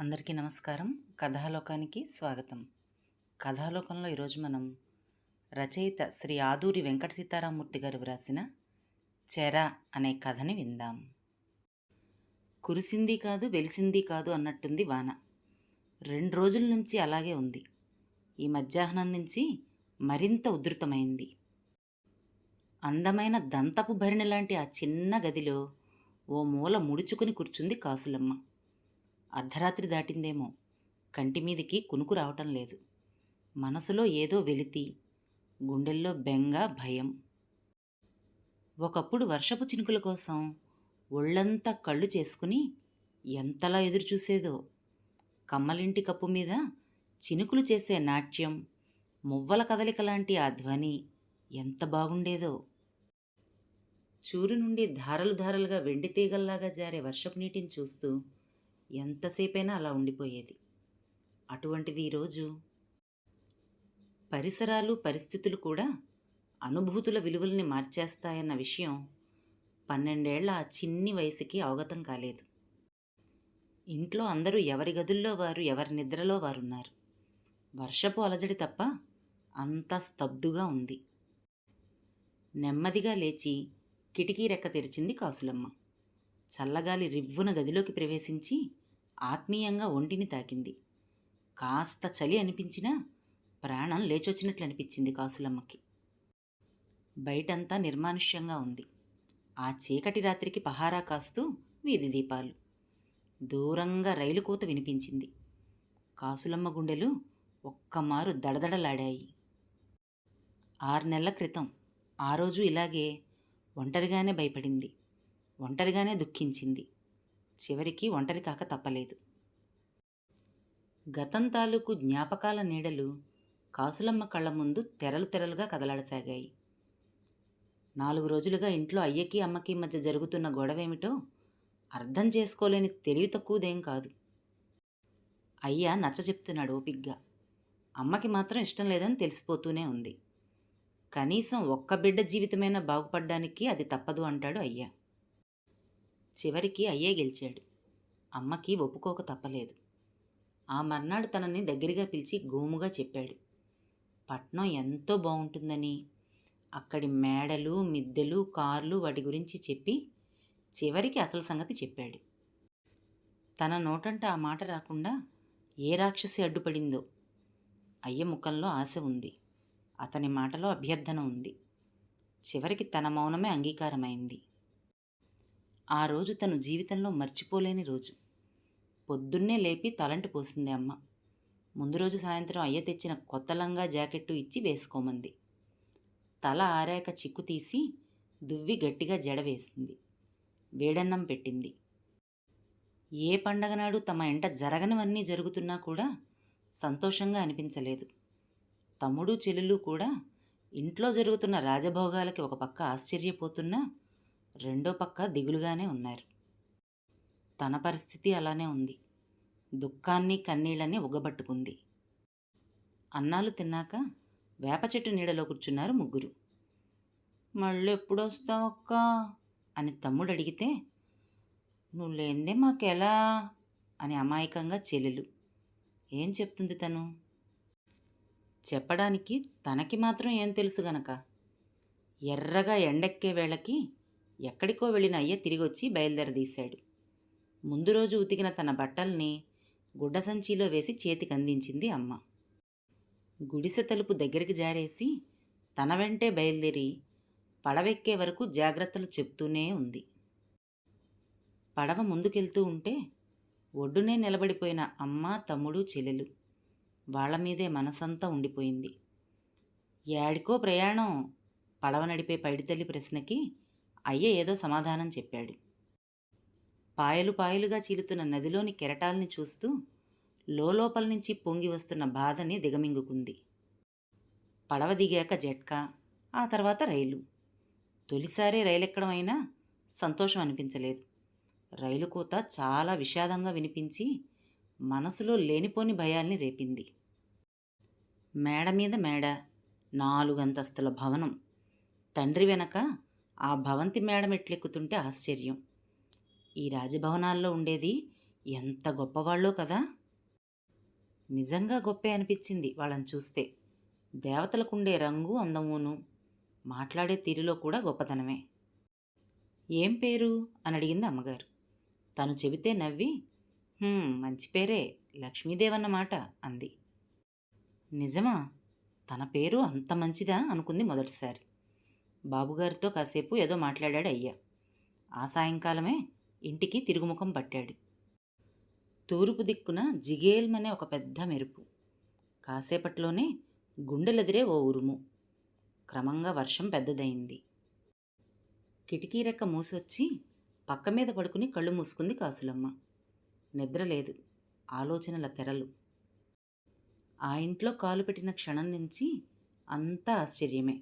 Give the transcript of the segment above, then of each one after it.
అందరికీ నమస్కారం. కథాలోకానికి స్వాగతం. కథాలోకంలో ఈరోజు మనం రచయిత శ్రీ ఆదూరి వెంకట సీతారామూర్తి గారు వ్రాసిన చెర అనే కథని విందాం. కురిసింది కాదు వెలిసింది కాదు అన్నట్టుంది వాన. రెండు రోజుల నుంచి అలాగే ఉంది. ఈ మధ్యాహ్నం నుంచి మరింత ఉధృతమైంది. అందమైన దంతపు భరిణి లాంటి ఆ చిన్న గదిలో ఓ మూల ముడుచుకుని కూర్చుంది కాసులమ్మ. అర్ధరాత్రి దాటిందేమో. కంటి మీదికి కునుకు రావటం లేదు. మనసులో ఏదో వెలితి గుండెల్లో బెంగ భయం. ఒకప్పుడు వర్షపు చినుకుల కోసం ఒళ్ళంతా కళ్ళు చేసుకుని ఎంతలా ఎదురుచూసేదో కమ్మలింటి కప్పు మీద చినుకులు చేసే నాట్యం మువ్వల కదలిక లాంటి ఆ ధ్వని ఎంత బాగుండేదో. చూరు నుండి ధారలు ధారలుగా వెండి తీగల్లాగా జారే వర్షపు నీటిని చూస్తూ ఎంతసేపైనా అలా ఉండిపోయేది. అటువంటిది ఈరోజు పరిసరాలు పరిస్థితులు కూడా అనుభూతుల విలువల్ని మార్చేస్తాయన్న విషయం పన్నెండేళ్ళ ఆ చిన్ని వయసుకి అవగతం కాలేదు. ఇంట్లో అందరూ ఎవరి గదుల్లో వారు ఎవరి నిద్రలో వారున్నారు. వర్షపు అలజడి తప్ప అంతా స్తబ్దుగా ఉంది. నెమ్మదిగా లేచి కిటికీ రెక్క తెరిచింది కాసులమ్మ. చల్లగాలి రివ్వున గదిలోకి ప్రవేశించి ఆత్మీయంగా ఒంటిని తాకింది. కాస్త చలి అనిపించినా ప్రాణం లేచొచ్చినట్లు అనిపించింది కాసులమ్మకి. బయటంతా నిర్మానుష్యంగా ఉంది. ఆ చీకటి రాత్రికి పహారా కాస్తూ వీధి దీపాలు. దూరంగా రైలు కూత వినిపించింది. కాసులమ్మ గుండెలు ఒక్కమారు దడదడలాడాయి. ఆరు నెలల క్రితం ఆ రోజు ఇలాగే ఒంటరిగానే భయపడింది. ఒంటరిగానే దుఃఖించింది. చివరికి ఒంటరి కాక తప్పలేదు. గతం తాలూకు జ్ఞాపకాల నీడలు కాసులమ్మ కళ్ళ ముందు తెరలు తెరలుగా కదలాడసాగాయి. నాలుగు రోజులుగా ఇంట్లో అయ్యకి అమ్మకి మధ్య జరుగుతున్న గొడవేమిటో అర్థం చేసుకోలేని తెలివి తక్కువదేం కాదు. అయ్య నచ్చ చెప్తున్నాడు ఓపిగ్గా. అమ్మకి మాత్రం ఇష్టం లేదని తెలిసిపోతూనే ఉంది. కనీసం ఒక్క బిడ్డ జీవితమైనా బాగుపడ్డానికి అది తప్పదు అంటాడు అయ్య. చివరికి అయ్యే గెలిచాడు. అమ్మకి ఒప్పుకోక తప్పలేదు. ఆ మర్నాడు తనని దగ్గరగా పిలిచి గోముగా చెప్పాడు. పట్నం ఎంతో బాగుంటుందని అక్కడి మేడలు మిద్దెలు కార్లు వాటి గురించి చెప్పి చివరికి అసలు సంగతి చెప్పాడు. తన నోటంట ఆ మాట రాకుండా ఏ రాక్షసి అడ్డుపడిందో అయ్య ముఖంలో ఆశ ఉంది. అతని మాటలో అభ్యర్థన ఉంది. చివరికి తన మౌనమే అంగీకారమైంది. ఆ రోజు తను జీవితంలో మర్చిపోలేని రోజు. పొద్దున్నే లేపి తలంటి పోసింది అమ్మ. ముందు రోజు సాయంత్రం అయ్య తెచ్చిన కొత్త లంగా జాకెట్టు ఇచ్చి వేసుకోమంది. తల ఆరాక చిక్కు తీసి దువ్వి గట్టిగా జడ వేసింది. వేడన్నం పెట్టింది. ఏ పండగ నాడు తమ ఎంట జరగనివన్నీ జరుగుతున్నా కూడా సంతోషంగా అనిపించలేదు. తమ్ముడు చెల్లెలు కూడా ఇంట్లో జరుగుతున్న రాజభోగాలకి ఒక పక్క ఆశ్చర్యపోతున్నా రెండో పక్క దిగులుగానే ఉన్నారు. తన పరిస్థితి అలానే ఉంది. దుఃఖాన్ని కన్నీళ్ళని ఉగ్గబట్టుకుంది అన్నాలు తిన్నాక వేప చెట్టు నీడలో కూర్చున్నారు ముగ్గురు. మళ్ళీ ఎప్పుడు వస్తావు అక్క? అని తమ్ముడు అడిగితే నువ్వు లేందే మాకెలా అని అమాయకంగా చెల్లెలు. ఏం చెప్తుంది తను? చెప్పడానికి తనకి మాత్రం ఏం తెలుసు గనక. ఎర్రగా ఎండెక్కే వేళకి ఎక్కడికో వెళ్ళిన అయ్య తిరిగొచ్చి బయలుదేరదీశాడు. ముందు రోజు ఉతికిన తన బట్టల్ని గుడ్డ సంచిలో వేసి చేతికి అందించింది అమ్మ. గుడిసె తలుపు దగ్గరికి జారేసి తన వెంటే బయలుదేరి పడవెక్కే వరకు జాగ్రత్తలు చెప్తూనే ఉంది. పడవ ముందుకెళ్తూ ఉంటే ఒడ్డునే నిలబడిపోయిన అమ్మ తమ్ముడు చెల్లెలు వాళ్ళ మీదే మనసంతా ఉండిపోయింది. యాడికో ప్రయాణం పడవ నడిపే పైడితల్లి ప్రశ్నకి అయ్య ఏదో సమాధానం చెప్పాడు. పాయలు పాయలుగా చీలుతున్న నదిలోని కెరటాల్ని చూస్తూ లోపల నుంచి పొంగి వస్తున్న బాధని దిగమింగుకుంది. పడవ దిగాక జట్కా ఆ తర్వాత రైలు. తొలిసారి రైలెక్కడమైనా అయినా సంతోషం అనిపించలేదు. రైలు కూత చాలా విషాదంగా వినిపించి మనసులో లేనిపోని భయాల్ని రేపింది. మేడ మీద మేడ నాలుగంతస్తుల భవనం. తండ్రి వెనక ఆ భవంతి మేడ మెట్లెక్కుతుంటే ఆశ్చర్యం. ఈ రాజభవనాల్లో ఉండేది ఎంత గొప్పవాళ్ళో కదా! నిజంగా గొప్పే అనిపించింది వాళ్ళని చూస్తే. దేవతలకుండే రంగు అందమును. మాట్లాడే తీరులో కూడా గొప్పతనమే. ఏం పేరు? అని అడిగింది అమ్మగారు. తను చెబితే నవ్వి మంచి పేరే లక్ష్మీదేవన్నమాట అంది. నిజమా? తన పేరు అంత మంచిదా? అనుకుంది మొదటిసారి. బాబుగారితో కాసేపు ఏదో మాట్లాడాడు అయ్యా. ఆ సాయంకాలమే ఇంటికి తిరుగుముఖం పట్టాడు. తూర్పు దిక్కున జిగేల్మనే ఒక పెద్ద మెరుపు. కాసేపట్లోనే గుండెలెదిరే ఓ ఉరుము. క్రమంగా వర్షం పెద్దదైంది కిటికీ రెక్క మూసొచ్చి పక్క మీద పడుకుని కళ్ళు మూసుకుంది కాసులమ్మ. నిద్ర లేదు. ఆలోచనల తెరలు. ఆ ఇంట్లో కాలు పెట్టిన క్షణం నుంచి అంతా ఆశ్చర్యమే.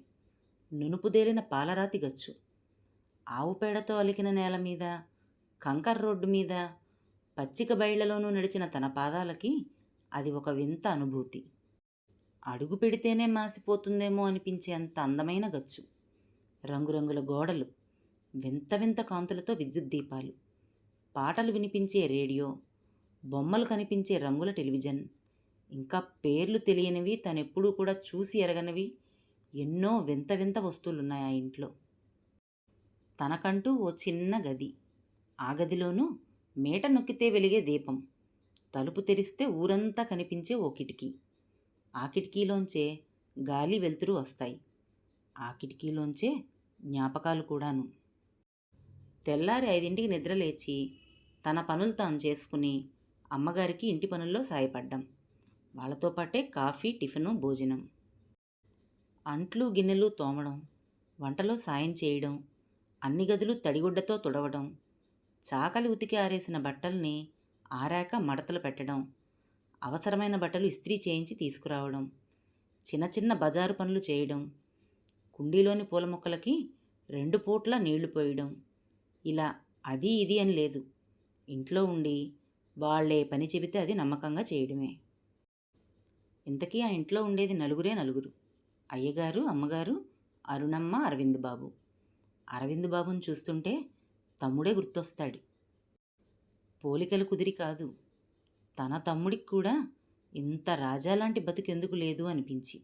నునుపుదేలిన పాలరాతి గచ్చు. ఆవు పేడతో అలికిన నేల మీద కంకర్ రోడ్డు మీద పచ్చిక బయళ్ళలోనూ నడిచిన తన పాదాలకి అది ఒక వింత అనుభూతి. అడుగు పెడితేనే మాసిపోతుందేమో అనిపించే అంత అందమైన గచ్చు. రంగురంగుల గోడలు వింత వింత కాంతులతో విద్యుత్ దీపాలు. పాటలు వినిపించే రేడియో బొమ్మలు కనిపించే రంగుల టెలివిజన్. ఇంకా పేర్లు తెలియనివి తనెప్పుడూ కూడా చూసి ఎరగనివి ఎన్నో వింత వింత వస్తువులున్నాయి ఆ ఇంట్లో. తనకంటూ ఓ చిన్న గది. ఆ గదిలోనూ మేట నొక్కితే వెలిగే దీపం. తలుపు తెరిస్తే ఊరంతా కనిపించే ఓ కిటికీ. ఆ కిటికీలోంచే గాలి వెలుతురు వస్తాయి. ఆ కిటికీలోంచే జ్ఞాపకాలు కూడాను. తెల్లారి ఐదింటికి నిద్ర లేచి తన పనులు తాను చేసుకుని అమ్మగారికి ఇంటి పనుల్లో సాయపడ్డాం. వాళ్ళతో పాటే కాఫీ టిఫిను భోజనం. అంట్లు గిన్నెలు తోమడం వంటలో సాయం చేయడం అన్ని గదులు తడిగుడ్డతో తుడవడం చాకలి ఉతికి ఆరేసిన బట్టల్ని ఆరాక మడతలు పెట్టడం అవసరమైన బట్టలు ఇస్త్రీ చేయించి తీసుకురావడం చిన్న చిన్న బజారు పనులు చేయడం కుండీలోని పూల మొక్కలకి రెండు పూట్ల నీళ్ళు పోయడం. ఇలా అది ఇది అని లేదు. ఇంట్లో ఉండి వాళ్ళే పని చెబితే అది నమ్మకంగా చేయడమే. ఇంతకీ ఆ ఇంట్లో ఉండేది నలుగురే నలుగురు. అయ్యగారు అమ్మగారు అరుణమ్మ అరవింద్ బాబు అరవింద్ బాబుని చూస్తుంటే తమ్ముడే గుర్తొస్తాడు. పోలికలు కుదిరి కాదు. తన తమ్ముడికి కూడా ఇంత రాజాలాంటి బతుకెందుకు లేదు అనిపించి.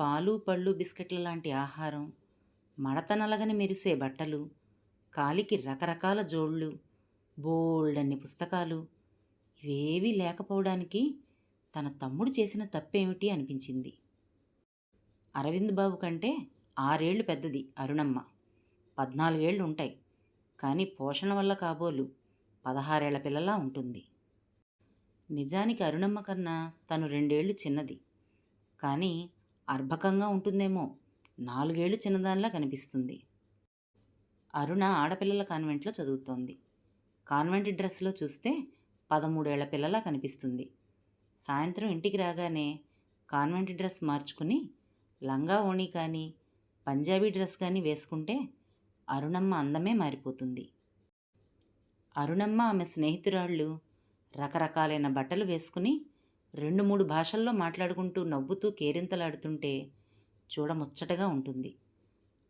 పాలు పళ్ళు బిస్కెట్ల లాంటి ఆహారం మడత నలగని మెరిసే బట్టలు కాలికి రకరకాల జోళ్ళు బోల్డన్ని పుస్తకాలు ఇవేవీ లేకపోవడానికి తన తమ్ముడు చేసిన తప్పేమిటి అనిపించింది. అరవింద్ బాబు కంటే ఆరేళ్ళు పెద్దది అరుణమ్మ. పద్నాలుగేళ్ళు ఉంటాయి కానీ పోషణ వల్ల కాబోలు పదహారేళ్ళ పిల్లలా ఉంటుంది. నిజానికి అరుణమ్మ కన్నా తను రెండేళ్ళు చిన్నది. కానీ అర్భకంగా ఉంటుందేమో నాలుగేళ్ళు చిన్నదానిలా కనిపిస్తుంది. అరుణ ఆడపిల్లల కాన్వెంట్లో చదువుతోంది. కాన్వెంట్ డ్రెస్లో చూస్తే పదమూడేళ్ళ పిల్లలా కనిపిస్తుంది. సాయంత్రం ఇంటికి రాగానే కాన్వెంట్ డ్రెస్ మార్చుకుని లంగా ఓణి కానీ పంజాబీ డ్రెస్ కానీ వేసుకుంటే అరుణమ్మ అందమే మారిపోతుంది. అరుణమ్మ ఆమె స్నేహితురాళ్ళు రకరకాలైన బట్టలు వేసుకుని రెండు మూడు భాషల్లో మాట్లాడుకుంటూ నవ్వుతూ కేరింతలాడుతుంటే చూడముచ్చటగా ఉంటుంది.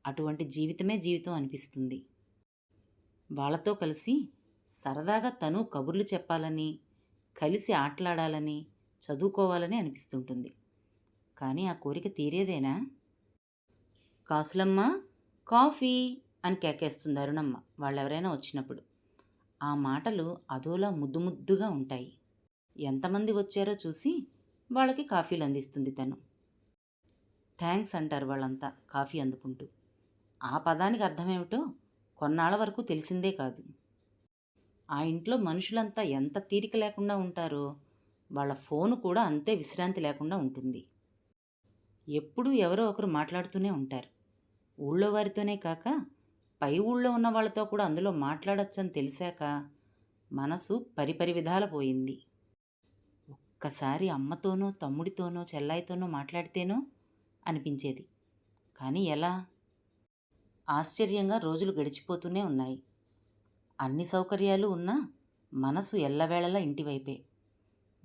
అటువంటి జీవితమే జీవితం అనిపిస్తుంది. వాళ్ళతో కలిసి సరదాగా తను కబుర్లు చెప్పాలని కలిసి ఆటలాడాలని చదువుకోవాలని అనిపిస్తుంటుంది. కానీ ఆ కోరిక తీరేదేనా? కాసులమ్మ కాఫీ అని కేకేస్తుంది అరుణమ్మ వాళ్ళెవరైనా వచ్చినప్పుడు. ఆ మాటలు అదోలా ముద్దు ముద్దుగా ఉంటాయి. ఎంతమంది వచ్చారో చూసి వాళ్ళకి కాఫీలు అందిస్తుంది తను. థ్యాంక్స్ అంటారు వాళ్ళంతా కాఫీ అందుకుంటూ. ఆ పదానికి అర్థమేమిటో కొన్నాళ్ళ వరకు తెలిసిందే కాదు. ఆ ఇంట్లో మనుషులంతా ఎంత తీరిక లేకుండా ఉంటారో వాళ్ళ ఫోను కూడా అంతే విశ్రాంతి లేకుండా ఉంటుంది. ఎప్పుడూ ఎవరో ఒకరు మాట్లాడుతూనే ఉంటారు. ఊళ్ళో వారితోనే కాక పై ఊళ్ళో ఉన్న వాళ్ళతో కూడా అందులో మాట్లాడొచ్చని తెలిసాక మనసు పరిపరి విధాల పోయింది. ఒక్కసారి అమ్మతోనో తమ్ముడితోనో చెల్లాయితోనో మాట్లాడితేనో అనిపించేది. కానీ ఎలా? ఆశ్చర్యంగా రోజులు గడిచిపోతూనే ఉన్నాయి. అన్ని సౌకర్యాలు ఉన్నా మనసు ఎల్లవేళలా ఇంటివైపే.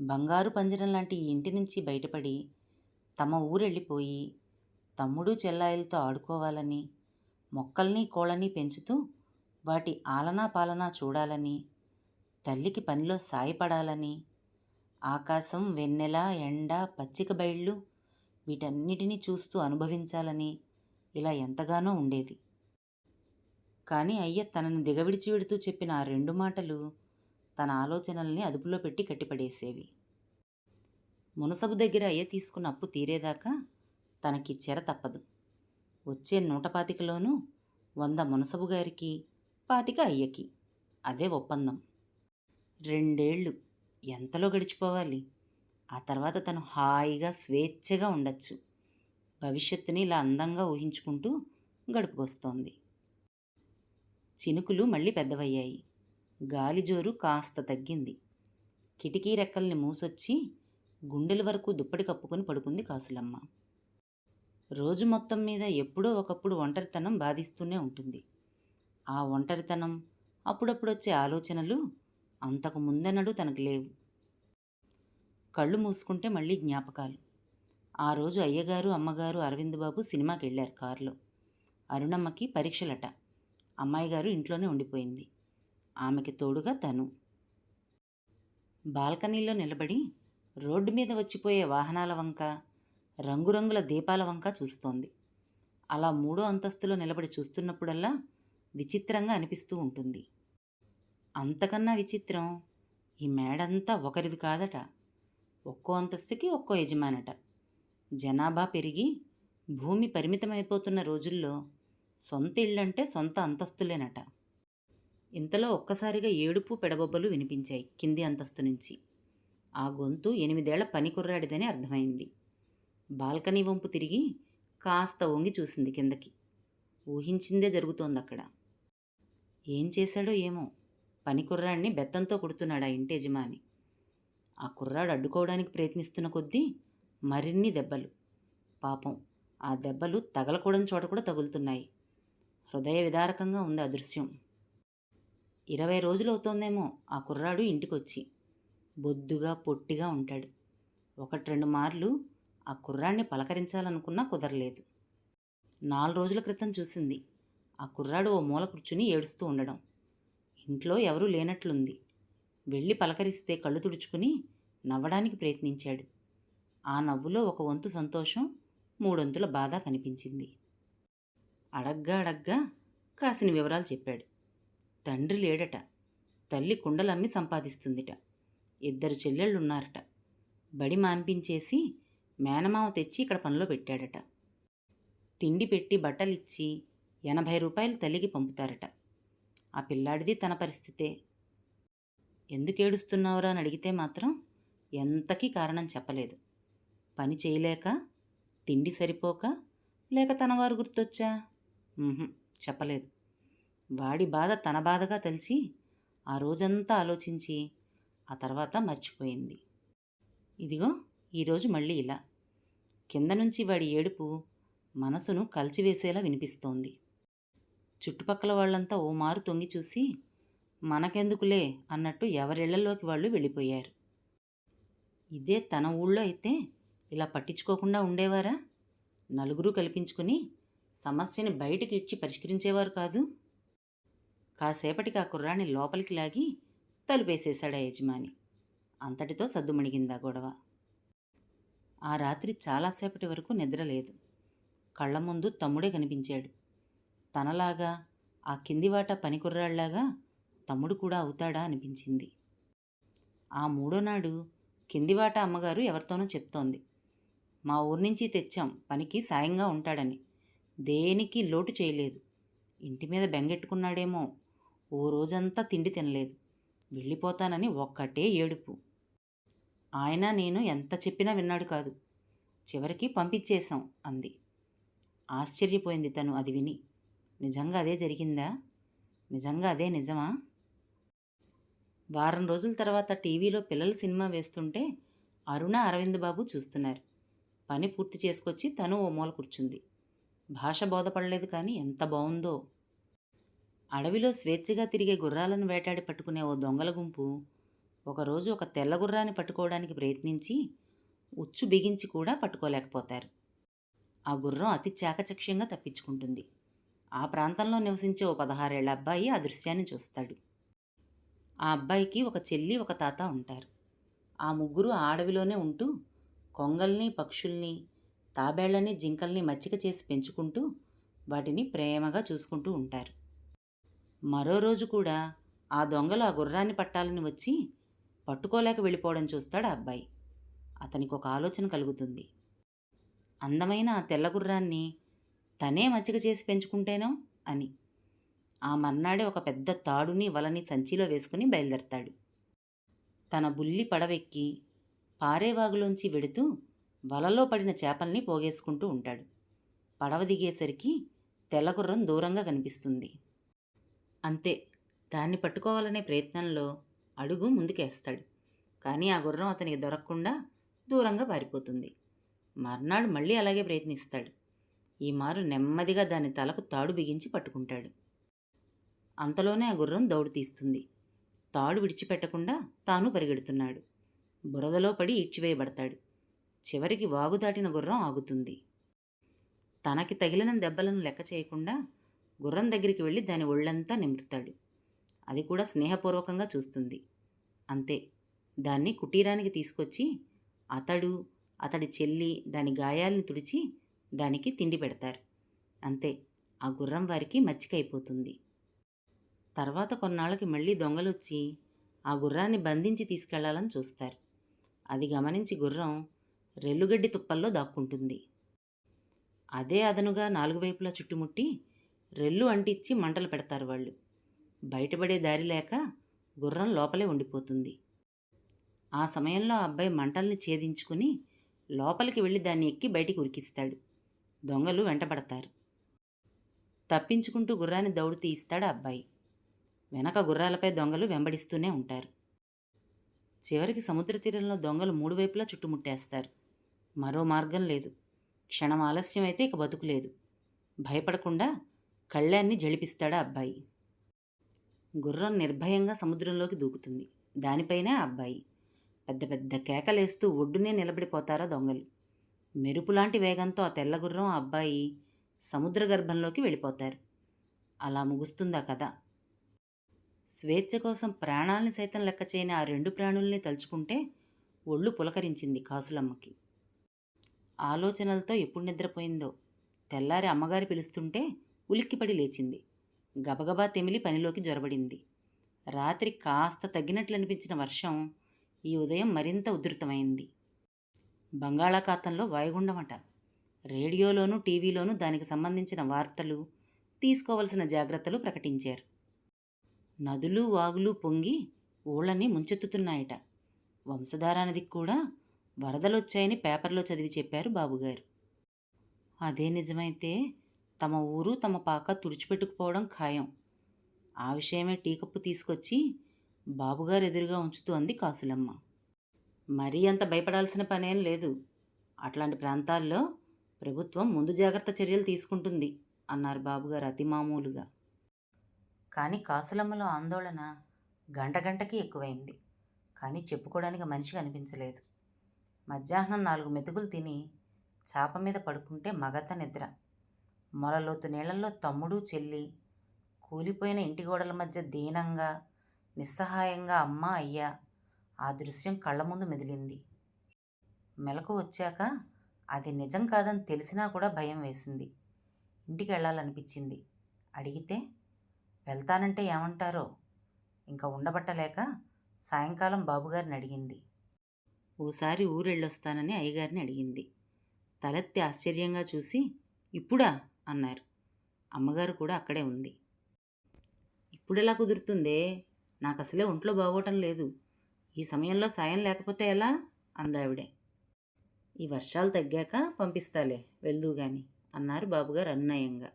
బంగారు పంజరం లాంటి ఈ ఇంటి నుంచి బయటపడి తమ ఊరెళ్ళిపోయి తమ్ముడు చెల్లాయిలతో ఆడుకోవాలని మొక్కల్ని కోళ్ళని పెంచుతూ వాటి ఆలనా పాలనా చూడాలని తల్లికి పనిలో సాయపడాలని ఆకాశం వెన్నెల ఎండ పచ్చిక బయళ్ళు వీటన్నిటినీ చూస్తూ అనుభవించాలని ఇలా ఎంతగానో ఉండేది. కానీ అయ్య తనని దిగవిడిచి విడుతూ చెప్పిన ఆ రెండు మాటలు తన ఆలోచనల్ని అదుపులో పెట్టి కట్టిపడేసేవి. మునసబు దగ్గర అయ్య తీసుకున్న అప్పు తీరేదాకా తనకి చెర తప్పదు. వచ్చే నూట పాతికలోనూ వంద మునసబు గారికి పాతిక అయ్యకి. అదే ఒప్పందం. రెండేళ్ళు ఎంతలో గడిచిపోవాలి? ఆ తర్వాత తను హాయిగా స్వేచ్ఛగా ఉండొచ్చు. భవిష్యత్తుని ఇలా అందంగా ఊహించుకుంటూ గడుపుకొస్తోంది. చినుకులు మళ్ళీ పెద్దవయ్యాయి. గాలి జోరు కాస్త తగ్గింది. కిటికీ రెక్కల్ని మూసొచ్చి గుండెల వరకు దుప్పటి కప్పుకొని పడుకుంది కాసులమ్మ. రోజు మొత్తం మీద ఎప్పుడో ఒకప్పుడు ఒంటరితనం బాధిస్తూనే ఉంటుంది. ఆ ఒంటరితనం అప్పుడప్పుడు వచ్చే ఆలోచనలు అంతకు ముందనడు తనకు లేవు. కళ్ళు మూసుకుంటే మళ్ళీ జ్ఞాపకాలు. ఆ రోజు అయ్యగారు అమ్మగారు అరవింద్ బాబు సినిమాకి వెళ్ళారు కారులో. అరుణమ్మకి పరీక్షలట. అమ్మాయి గారు ఇంట్లోనే ఉండిపోయింది. ఆమెకి తోడుగా తను. బాల్కనీలో నిలబడి రోడ్డు మీద వచ్చిపోయే వాహనాల వంక రంగురంగుల దీపాల వంక చూస్తోంది. అలా మూడో అంతస్తులో నిలబడి చూస్తున్నప్పుడల్లా విచిత్రంగా అనిపిస్తూ ఉంటుంది. అంతకన్నా విచిత్రం ఈ మేడంతా ఒకరిది కాదట. ఒక్కో అంతస్తుకి ఒక్కో యజమానట. జనాభా పెరిగి భూమి పరిమితమైపోతున్న రోజుల్లో సొంత ఇళ్ళంటే సొంత అంతస్తులేనట. ఇంతలో ఒక్కసారిగా ఏడుపు పెడబొబ్బలు వినిపించాయి కింది అంతస్తు నుంచి. ఆ గొంతు ఎనిమిదేళ్ళ పని కుర్రాడిదని అర్థమైంది. బాల్కనీ వంపు తిరిగి కాస్త వంగి చూసింది కిందకి. ఊహించిందే జరుగుతోంది అక్కడ ఏం చేశాడో ఏమో. పని కుర్రాడిని బెత్తంతో కొడుతున్నాడు ఆ ఇంటి యజమాని. ఆ కుర్రాడు అడ్డుకోవడానికి ప్రయత్నిస్తున్న కొద్దీ మరిన్ని దెబ్బలు. పాపం ఆ దెబ్బలు తగలకూడని చోట కూడా తగులుతున్నాయి. హృదయ విదారకంగా ఉంది ఆ దృశ్యం. ఇరవై రోజులు అవుతోందేమో ఆ కుర్రాడు ఇంటికొచ్చి. బొద్దుగా పొట్టిగా ఉంటాడు. ఒకటి రెండు మార్లు ఆ కుర్రాడిని పలకరించాలనుకున్నా కుదరలేదు. నాలుగు రోజుల క్రితం చూసింది. ఆ కుర్రాడు ఓ మూల కూర్చుని ఏడుస్తూ ఉండడం. ఇంట్లో ఎవరూ లేనట్లుంది. వెళ్ళి పలకరిస్తే కళ్ళు తుడుచుకుని నవ్వడానికి ప్రయత్నించాడు. ఆ నవ్వులో ఒక వంతు సంతోషం మూడొంతుల బాధ కనిపించింది. అడగ్గా అడగ్గా కాసిన వివరాలు చెప్పాడు. తండ్రి లేడట. తల్లి కుండలమ్మి సంపాదిస్తుందిట. ఇద్దరు చెల్లెళ్ళున్నారట. బడి మాన్పించేసి మేనమామ తెచ్చి ఇక్కడ పనిలో పెట్టాడట. తిండి పెట్టి బట్టలిచ్చి ఎనభై రూపాయలు తల్లికి పంపుతారట. ఆ పిల్లాడిది తన పరిస్థితే. ఎందుకు ఏడుస్తున్నావురా అని అడిగితే మాత్రం ఎంతకీ కారణం చెప్పలేదు. పని చేయలేక తిండి సరిపోక లేక తన వారు గుర్తొచ్చా? చెప్పలేదు. వాడి బాధ తన బాధగా తెలిసి ఆ రోజంతా ఆలోచించి ఆ తర్వాత మర్చిపోయింది. ఇదిగో ఈరోజు మళ్ళీ ఇలా. కింద నుంచి వాడి ఏడుపు మనసును కలిచివేసేలా వినిపిస్తోంది. చుట్టుపక్కల వాళ్ళంతా ఓ మారు తొంగి చూసి మనకెందుకులే అన్నట్టు ఎవరిళ్ళలోకి వాళ్ళు వెళ్ళిపోయారు. ఇదే తన ఊళ్ళో అయితే ఇలా పట్టించుకోకుండా ఉండేవారా? నలుగురు కల్పించుకుని సమస్యని బయటకి ఇచ్చి పరిష్కరించేవారు కాదు. కాసేపటికి ఆ కుర్రాన్ని లోపలికి లాగి తలుపేసేశాడు ఆ యజమాని. అంతటితో సద్దుమణిగిందా గొడవ? ఆ రాత్రి చాలాసేపటి వరకు నిద్ర లేదు. కళ్ళ ముందు తమ్ముడే కనిపించాడు. తనలాగా ఆ కిందివాట పనికుర్రాళ్ళాగా తమ్ముడు కూడా అవుతాడా అనిపించింది. ఆ మూడో నాడు కిందివాట అమ్మగారు ఎవరితోనో చెప్తోంది. మా ఊరి నుంచి తెచ్చాం పనికి సాయంగా ఉంటాడని. దేనికి లోటు చేయలేదు. ఇంటి మీద బెంగెట్టుకున్నాడేమో ఓ రోజంతా తిండి తినలేదు. వెళ్ళిపోతానని ఒక్కటే ఏడుపు. ఆయన నేను ఎంత చెప్పినా విన్నాడు కాదు. చివరికి పంపించేశాం అంది. ఆశ్చర్యపోయింది తను అది విని. నిజంగా అదే జరిగిందా? నిజంగా అదే నిజమా? వారం రోజుల తర్వాత టీవీలో పిల్లల సినిమా వేస్తుంటే అరుణ అరవింద్ బాబు చూస్తున్నారు. పని పూర్తి చేసుకొచ్చి తను ఓ మూల కూర్చుంది. భాష బోధపడలేదు కానీ ఎంత బాగుందో అడవిలో స్వేచ్ఛగా తిరిగే గుర్రాలను వేటాడి పట్టుకునే ఓ దొంగల గుంపు ఒకరోజు ఒక తెల్ల గుర్రాన్ని పట్టుకోవడానికి ప్రయత్నించి ఉచ్చు బిగించి కూడా పట్టుకోలేకపోతారు. ఆ గుర్రం అతి చాకచక్యంగా తప్పించుకుంటుంది. ఆ ప్రాంతంలో నివసించే ఓ పదహారేళ్ళ అబ్బాయి ఆ దృశ్యాన్ని చూస్తాడు. ఆ అబ్బాయికి ఒక చెల్లి ఒక తాత ఉంటారు. ఆ ముగ్గురు ఆ అడవిలోనే ఉంటూ కొంగల్ని పక్షుల్ని తాబేళ్ళని జింకల్ని మచ్చిక చేసి పెంచుకుంటూ వాటిని ప్రేమగా చూసుకుంటూ ఉంటారు. మరో రోజు కూడా ఆ దొంగలు ఆ గుర్రాన్ని పట్టాలని వచ్చి పట్టుకోలేక వెళ్ళిపోవడం చూస్తాడు ఆ అబ్బాయి. అతనికి ఒక ఆలోచన కలుగుతుంది. అందమైన ఆ తెల్ల గుర్రాన్ని తనే మచ్చిక చేసి పెంచుకుంటేనో అని. ఆ మర్నాడే ఒక పెద్ద తాడుని వలని సంచిలో వేసుకుని బయలుదేరతాడు. తన బుల్లి పడవెక్కి పారేవాగులోంచి వెడుతూ వలలో పడిన చేపల్ని పోగేసుకుంటూ ఉంటాడు. పడవ దిగేసరికి తెల్లగుర్రం దూరంగా కనిపిస్తుంది. అంతే. దాన్ని పట్టుకోవాలనే ప్రయత్నంలో అడుగు ముందుకేస్తాడు. కానీ ఆ గుర్రం అతనికి దొరకకుండా దూరంగా పారిపోతుంది. మర్నాడు మళ్ళీ అలాగే ప్రయత్నిస్తాడు. ఈ మారు నెమ్మదిగా దాని తలకు తాడు బిగించి పట్టుకుంటాడు. అంతలోనే ఆ గుర్రం దౌడు తీస్తుంది. తాడు విడిచిపెట్టకుండా తాను పరిగెడుతున్నాడు. బురదలో పడి ఈడ్చివేయబడతాడు. చివరికి వాగు దాటిన గుర్రం ఆగుతుంది. తనకి తగిలిన దెబ్బలను లెక్క చేయకుండా గుర్రం దగ్గరికి వెళ్ళి దాని ఒళ్ళంతా నిమురుతాడు. అది కూడా స్నేహపూర్వకంగా చూస్తుంది. అంతే. దాన్ని కుటీరానికి తీసుకొచ్చి అతడు అతడి చెల్లి దాని గాయాల్ని తుడిచి దానికి తిండి పెడతారు. అంతే. ఆ గుర్రం వారికి మచ్చికైపోతుంది. తర్వాత కొన్నాళ్ళకి మళ్ళీ దొంగలొచ్చి ఆ గుర్రాన్ని బంధించి తీసుకెళ్ళాలని చూస్తారు. అది గమనించి గుర్రం రెల్లుగడ్డి తుప్పల్లో దాక్కుంటుంది. అదే అదనుగా నాలుగు వైపులా చుట్టుముట్టి రెల్లు అంటించి మంటలు పెడతారు వాళ్ళు. బయటపడే దారి లేక గుర్రం లోపలే ఉండిపోతుంది. ఆ సమయంలో అబ్బాయి మంటల్ని ఛేదించుకుని లోపలికి వెళ్ళి దాన్ని ఎక్కి బయటికి ఉరికిస్తాడు. దొంగలు వెంటపడతారు. తప్పించుకుంటూ గుర్రాన్ని దౌడు తీయిస్తాడు ఆ అబ్బాయి. వెనక గుర్రాలపై దొంగలు వెంబడిస్తూనే ఉంటారు. చివరికి సముద్ర తీరంలో దొంగలు మూడు వైపులా చుట్టుముట్టేస్తారు. మరో మార్గం లేదు. క్షణం ఆలస్యం అయితే ఇక బతుకులేదు భయపడకుండా కళ్ళాన్ని జడిపిస్తాడా అబ్బాయి? గుర్రం నిర్భయంగా సముద్రంలోకి దూకుతుంది. దానిపైనే ఆ అబ్బాయి. పెద్ద పెద్ద కేకలేస్తూ ఒడ్డునే నిలబడిపోతారా దొంగలు. మెరుపులాంటి వేగంతో ఆ తెల్లగుర్రం ఆ అబ్బాయి సముద్ర గర్భంలోకి వెళ్ళిపోతారు. అలా ముగుస్తుందా కథ? స్వేచ్ఛ కోసం ప్రాణాల్ని సైతం లెక్క చేయని ఆ రెండు ప్రాణుల్ని తలుచుకుంటే ఒళ్ళు పులకరించింది కాసులమ్మకి. ఆలోచనలతో ఎప్పుడు నిద్రపోయిందో తెల్లారి అమ్మగారి పిలుస్తుంటే ఉలిక్కిపడి లేచింది. గబగబా తెమిలి పనిలోకి జొరబడింది. రాత్రి కాస్త తగ్గినట్లు అనిపించిన వర్షం ఈ ఉదయం మరింత ఉధృతమైంది. బంగాళాఖాతంలో వాయుగుండమట. రేడియోలోనూ టీవీలోనూ దానికి సంబంధించిన వార్తలు తీసుకోవలసిన జాగ్రత్తలు ప్రకటించారు. నదులు వాగులు పొంగి ఊళ్ళని ముంచెత్తుతున్నాయట. వంశధారా నదికి కూడా వరదలొచ్చాయని పేపర్లో చదివి చెప్పారు బాబుగారు. అదే నిజమైతే తమ ఊరు తమ పాక తుడిచిపెట్టుకుపోవడం ఖాయం. ఆ విషయమే టీకప్పు తీసుకొచ్చి బాబుగారు ఎదురుగా ఉంచుతూ అంది కాసులమ్మ. మరీ అంత భయపడాల్సిన పనేం లేదు. అట్లాంటి ప్రాంతాల్లో ప్రభుత్వం ముందు జాగ్రత్త చర్యలు తీసుకుంటుంది అన్నారు బాబుగారు అతి మామూలుగా. కానీ కాసులమ్మలో ఆందోళన గంట గంటకి ఎక్కువైంది. కానీ చెప్పుకోవడానికి మనిషి కనిపించలేదు మధ్యాహ్నం నాలుగు మెతుకులు తిని చాప మీద పడుకుంటే మగత నిద్ర. మొలలోతు నీళ్ళలో తమ్ముడు చెల్లి కూలిపోయిన ఇంటి గోడల మధ్య దీనంగా నిస్సహాయంగా అమ్మ అయ్యా ఆ దృశ్యం కళ్ళ ముందు మెదిలింది. మెలకు వచ్చాక అది నిజం కాదని తెలిసినా కూడా భయం వేసింది. ఇంటికి వెళ్ళాలనిపించింది. అడిగితే వెళ్తానంటే ఏమంటారో? ఇంకా ఉండబట్టలేక సాయంకాలం బాబుగారిని అడిగింది. ఓసారి ఊరెళ్ళొస్తానని అయ్యగారిని అడిగింది. తలెత్తి ఆశ్చర్యంగా చూసి ఇప్పుడా? అన్నారు. అమ్మగారు కూడా అక్కడే ఉంది. ఇప్పుడెలా కుదురుతుందే? నాకు అసలే ఒంట్లో బాగోటం లేదు. ఈ సమయంలో సాయం లేకపోతే ఎలా? అందావిడే. ఈ వర్షాలు తగ్గాక పంపిస్తాలే వెళ్దు గాని అన్నారు బాబుగారు అన్యాయంగా.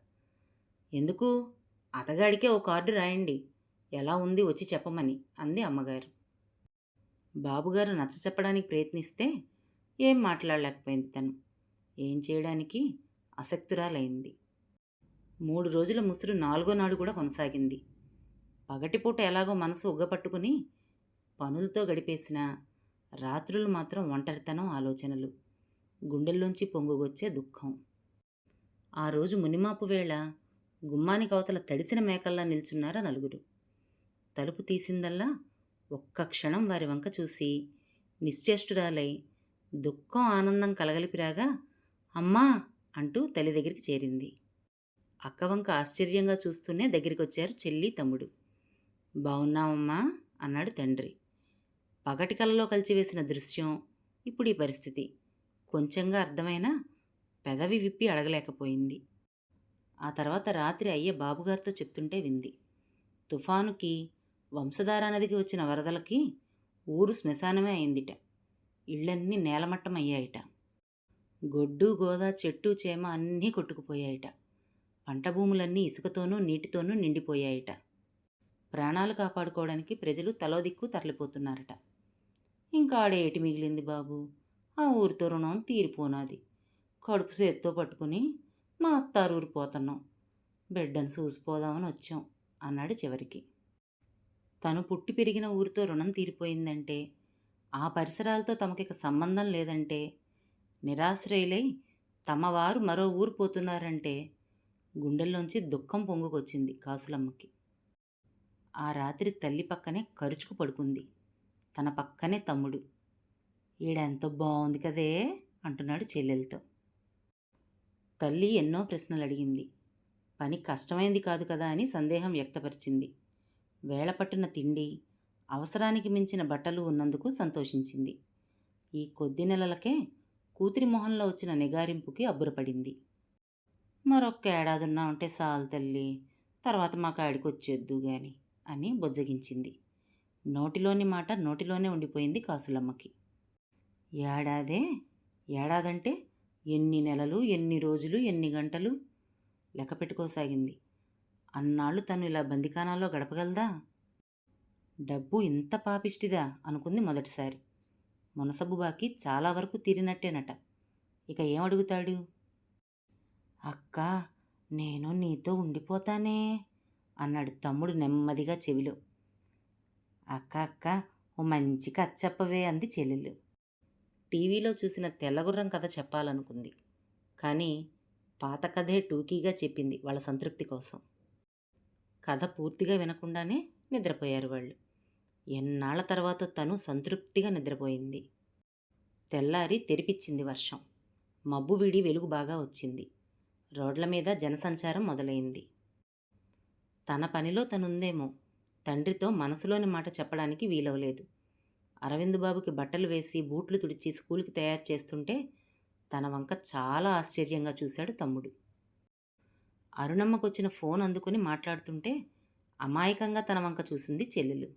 ఎందుకు? అతగాడికే ఓ కార్డు రాయండి. ఎలా ఉంది వచ్చి చెప్పమని అంది అమ్మగారు. బాబుగారు నచ్చ చెప్పడానికి ప్రయత్నిస్తే ఏం మాట్లాడలేకపోయింది తను. ఏం చేయడానికి? ఆసక్తురాలైంది మూడు రోజుల ముసురు నాలుగో నాడు కూడా కొనసాగింది. పగటిపూట ఎలాగో మనసు ఉగ్గపట్టుకుని పనులతో గడిపేసిన రాత్రులు మాత్రం ఒంటరితనం ఆలోచనలు. గుండెల్లోంచి పొంగుగొచ్చే దుఃఖం. ఆ రోజు మునిమాపు వేళ గుమ్మానికి అవతల తడిసిన మేకల్లా నిల్చున్నారా నలుగురు. తలుపు తీసిందల్లా ఒక్క క్షణం వారి వంక చూసి నిశ్చేష్టురాలై దుఃఖం ఆనందం కలగలిపిరాగా అమ్మా అంటూ తల్లి దగ్గరికి చేరింది. అక్కవంక ఆశ్చర్యంగా చూస్తూనే దగ్గరికి వచ్చారు చెల్లి తమ్ముడు. బాగున్నావమ్మా అన్నాడు తండ్రి. పగటి కలలో కలిసివేసిన దృశ్యం ఇప్పుడు ఈ పరిస్థితి. కొంచెంగా అర్థమైనా పెదవి విప్పి అడగలేకపోయింది. ఆ తర్వాత రాత్రి అయ్య బాబుగారితో చెప్తుంటే వింది. తుఫానుకి వంశధారా నదికి వచ్చిన వరదలకి ఊరు శ్మశానమే అయిందిట. ఇళ్ళన్నీ నేలమట్టం అయ్యాయిట గొడ్డు గోదా చెట్టు చేమ అన్నీ కొట్టుకుపోయాయిట. పంట భూములన్నీ ఇసుకతోనూ నీటితోనూ నిండిపోయాయిట. ప్రాణాలు కాపాడుకోవడానికి ప్రజలు తలో దిక్కు తరలిపోతున్నారట. ఇంకా ఆడేటి మిగిలింది బాబు? ఆ ఊరితో రుణం తీరిపోనాది. కడుపు చేత్తో పట్టుకుని మా అత్తారూరు పోతున్నాం. బిడ్డను చూసిపోదామని వచ్చాం అన్నాడు చివరికి. తను పుట్టి పెరిగిన ఊరితో రుణం తీరిపోయిందంటే ఆ పరిసరాలతో తమకిక సంబంధం లేదంటే నిరాశ్రయులై తమ వారు మరో ఊరు పోతున్నారంటే గుండెల్లోంచి దుఃఖం పొంగుకొచ్చింది కాసులమ్మకి. ఆ రాత్రి తల్లి పక్కనే కరుచుకు పడుకుంది. తన పక్కనే తమ్ముడు. ఈడెంత బాగుంది కదే? అంటున్నాడు చెల్లెలతో. తల్లి ఎన్నో ప్రశ్నలు అడిగింది పని కష్టమైంది కాదు కదా అని సందేహం వ్యక్తపరిచింది. వేళపట్టున తిండి అవసరానికి మించిన బట్టలు ఉన్నందుకు సంతోషించింది. ఈ కొద్ది నెలలకే కూతురి మొహంలో వచ్చిన నిగారింపుకి అబ్బురపడింది. మరొక్క ఏడాది ఉన్నా ఉంటే సాలు తల్లి తర్వాత మా కాడికి వచ్చేద్దు గాని అని బుజ్జగించింది. నోటిలోని మాట నోటిలోనే ఉండిపోయింది కాసులమ్మకి. ఏడాదే? ఏడాదంటే ఎన్ని నెలలు ఎన్ని రోజులు ఎన్ని గంటలు? లెక్క పెట్టుకోసాగింది. అన్నాళ్ళు తను ఇలా బందికానాల్లో గడపగలదా? డబ్బు ఇంత పాపిష్టిదా? అనుకుంది మొదటిసారి. మునసబు బాకి చాలా వరకు తీరినట్టేనట. ఇక ఏం అడుగుతాడు అక్క నేను నీతో ఉండిపోతానే? అన్నాడు తమ్ముడు నెమ్మదిగా చెవిలో. అక్క అక్క ఓ మంచి కథ చెప్పవే అంది చెల్లెలు. టీవీలో చూసిన తెల్లగుర్రం కథ చెప్పాలనుకుంది. కానీ పాత కథే టూకీగా చెప్పింది వాళ్ళ సంతృప్తి కోసం. కథ పూర్తిగా వినకుండానే నిద్రపోయారు వాళ్ళు. ఎన్నాళ్ళ తర్వాత తను సంతృప్తిగా నిద్రపోయింది. తెల్లారి తెరిపిచ్చింది వర్షం. మబ్బు విడి వెలుగు బాగా వచ్చింది. రోడ్ల మీద జనసంచారం మొదలైంది. తన పనిలో తనుందేమో తండ్రితో మనసులోని మాట చెప్పడానికి వీలవలేదు. అరవింద్ బాబుకి బట్టలు వేసి బూట్లు తుడిచి స్కూల్కి తయారు చేస్తుంటే తన వంక చాలా ఆశ్చర్యంగా చూశాడు తమ్ముడు. అరుణమ్మకొచ్చిన ఫోన్ అందుకుని మాట్లాడుతుంటే అమాయకంగా తన వంక చూసింది చెల్లెలు.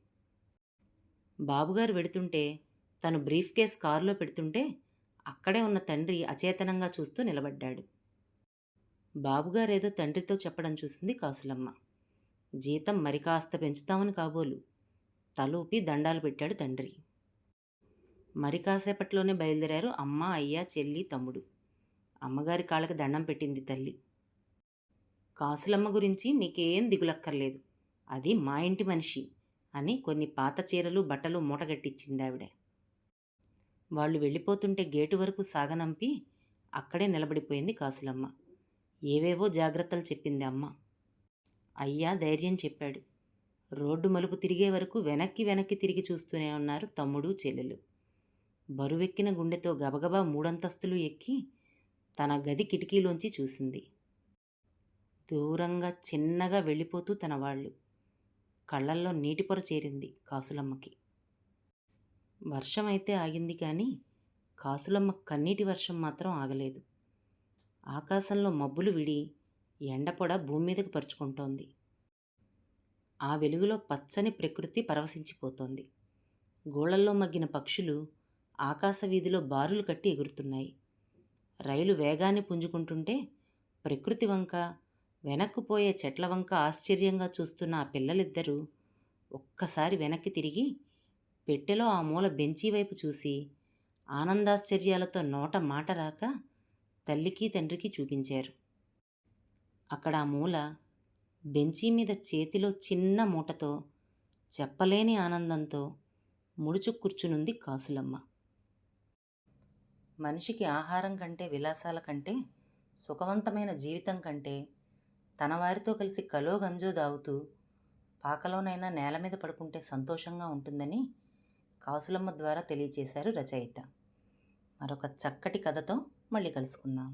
బాబుగారు వెడుతుంటే తను బ్రీఫ్ కేస్ కారులో పెడుతుంటే అక్కడే ఉన్న తండ్రి అచేతనంగా చూస్తూ నిలబడ్డాడు. బాబుగారేదో తండ్రితో చెప్పడం చూసింది కాసులమ్మ. జీతం మరి కాస్త పెంచుతామని కాబోలు. తలూపి దండాలు పెట్టాడు తండ్రి. మరి కాసేపట్లోనే బయలుదేరారు అమ్మ అయ్య చెల్లి తమ్ముడు. అమ్మగారి కాళ్ళకి దండం పెట్టింది తల్లి. కాసులమ్మ గురించి మీకేం దిగులక్కర్లేదు. అది మా ఇంటి మనిషి అని కొన్ని పాత చీరలు బట్టలు మూటగట్టించింది ఆవిడ వాళ్ళు వెళ్ళిపోతుంటే గేటు వరకు సాగనంపి అక్కడే నిలబడిపోయింది కాసులమ్మ. ఏవేవో జాగ్రత్తలు చెప్పింది అమ్మ. అయ్యా ధైర్యం చెప్పాడు. రోడ్డు మలుపు తిరిగే వరకు వెనక్కి వెనక్కి తిరిగి చూస్తూనే ఉన్నారు తమ్ముడు చెల్లెలు. బరువెక్కిన గుండెతో గబగబా మూడంతస్తులు ఎక్కి తన గది కిటికీలోంచి చూసింది. దూరంగా చిన్నగా వెళ్ళిపోతూ తన వాళ్ళు. కళ్ళల్లో నీటి పొర చేరింది కాసులమ్మకి. వర్షం అయితే ఆగింది కానీ కాసులమ్మ కన్నీటి వర్షం మాత్రం ఆగలేదు. ఆకాశంలో మబ్బులు విడి ఎండపొడ భూమి మీదకు పరుచుకుంటోంది. ఆ వెలుగులో పచ్చని ప్రకృతి పరవశించిపోతోంది. గోళల్లో మగ్గిన పక్షులు ఆకాశ వీధిలో బారులు కట్టి ఎగురుతున్నాయి. రైలు వేగాన్ని పుంజుకుంటుంటే ప్రకృతి వంక వెనక్కుపోయే చెట్ల వంక ఆశ్చర్యంగా చూస్తున్న ఆ పిల్లలిద్దరూ ఒక్కసారి వెనక్కి తిరిగి పెట్టెలో ఆ మూల బెంచీ వైపు చూసి ఆనందాశ్చర్యాలతో నోట మాట రాక తల్లికి తండ్రికి చూపించారు. అక్కడ ఆ మూల బెంచీ మీద చేతిలో చిన్న మూటతో చెప్పలేని ఆనందంతో ముడుచు కూర్చునుంది కాసులమ్మ. మనిషికి ఆహారం కంటే విలాసాల కంటే సుఖవంతమైన జీవితం కంటే తన వారితో కలిసి కలో గంజో దాగుతూ పాకలోనైనా నేల మీద పడుకుంటే సంతోషంగా ఉంటుందని కాసులమ్మ ద్వారా తెలియచేశారు రచయిత. మరొక చక్కటి కథతో మళ్ళీ కలుసుకుందాం.